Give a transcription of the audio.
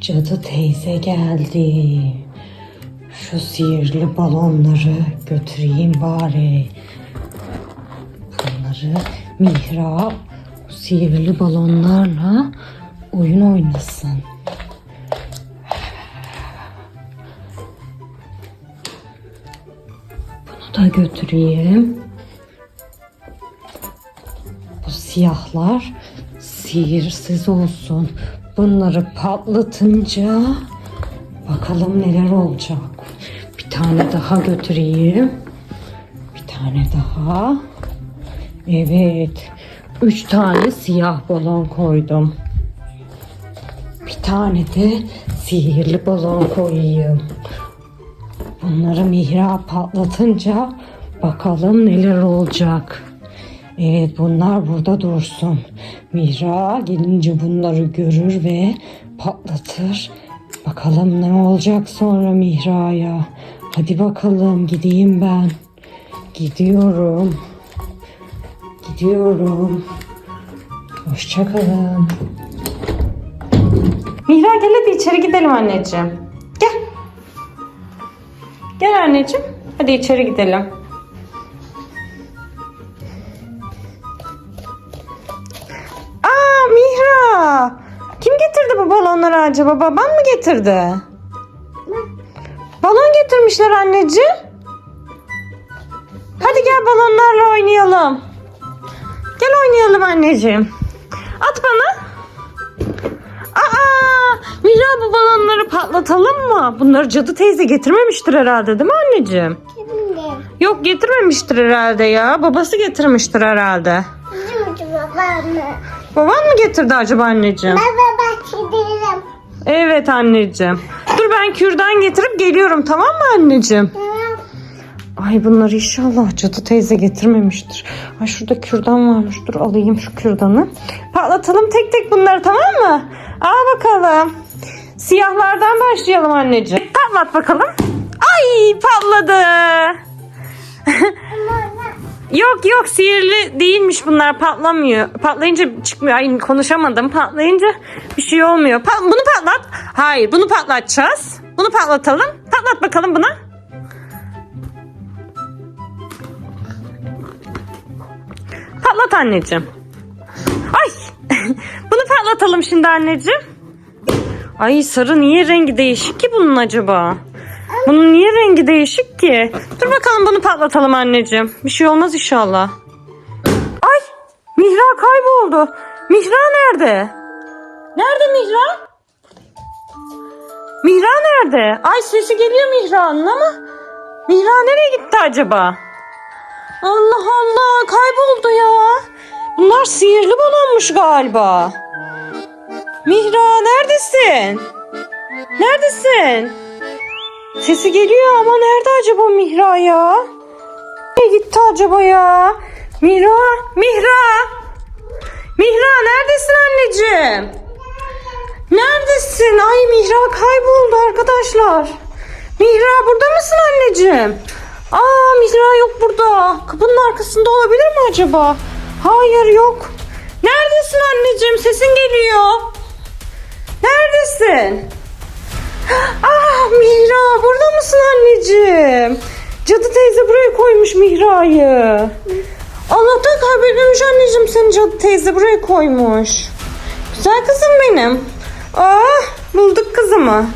Cadı teyze geldi. Şu sihirli balonları götüreyim bari. Bunları Mihra bu sihirli balonlarla oyun oynasın. Bunu da götüreyim. Bu siyahlar sihirsiz olsun. Bunları patlatınca bakalım neler olacak. Bir tane daha götüreyim. Bir tane daha. Evet. Üç tane siyah balon koydum. Bir tane de sihirli balon koyayım. Bunları mihra patlatınca bakalım neler olacak. Evet bunlar burada dursun. Mihra gelince bunları görür ve patlatır. Bakalım ne olacak sonra Mihra'ya. Hadi bakalım gideyim ben. Gidiyorum. Gidiyorum. Hoşçakalın. Mihra gel hadi içeri gidelim anneciğim. Gel. Gel anneciğim. Hadi içeri gidelim. Getirdi bu balonları acaba? Baban mı getirdi? Balon getirmişler anneciğim. Hadi gel balonlarla oynayalım. Gel oynayalım anneciğim. At bana. Aa, Mihra bu balonları patlatalım mı? Bunları cadı teyze getirmemiştir herhalde değil mi anneciğim? Yok getirmemiştir herhalde ya. Babası getirmiştir herhalde. İçin babam. Baban mı getirdi acaba anneciğim? Baba. Evet anneciğim. Dur ben kürdan getirip geliyorum tamam mı anneciğim? Ay bunları inşallah cadı teyze getirmemiştir. Ay şurada kürdan varmış. Dur alayım şu kürdanı. Patlatalım tek tek bunları tamam mı? Al bakalım. Siyahlardan başlayalım anneciğim. Patlat bakalım. Ay patladı. Yok yok sihirli değilmiş bunlar patlamıyor. Patlayınca çıkmıyor. Ay konuşamadım. Patlayınca bir şey olmuyor. Pa- bunu patlat. Hayır bunu patlatacağız. Bunu patlatalım. Patlat bakalım buna. Patlat anneciğim. Ay bunu patlatalım şimdi anneciğim. Ay sarı niye rengi değişik ki bunun acaba? Bunun niye rengi değişik ki? Dur bakalım bunu patlatalım anneciğim. Bir şey olmaz inşallah. Ay Mihra kayboldu. Mihra nerede? Nerede Mihra? Mihra nerede? Ay sesi geliyor Mihra'nın ama Mihra nereye gitti acaba? Allah Allah kayboldu ya. Bunlar sihirli balonmuş galiba. Mihra neredesin? Neredesin? Sesi geliyor ama nerede acaba Mihra ya? Nereye gitti acaba ya? Mihra, Mihra. Mihra neredesin anneciğim? Neredesin? Ay Mihra kayboldu arkadaşlar. Mihra burada mısın anneciğim? Aa Mihra yok burada. Kapının arkasında olabilir mi acaba? Hayır yok. Neredesin anneciğim? Sesin geliyor. Neredesin? Ah Mihra anneciğim? Cadı teyze buraya koymuş Mihra'yı. Allah'tan kaybetmemiş anneciğim seni cadı teyze buraya koymuş. Güzel kızım benim. Ah bulduk kızımı.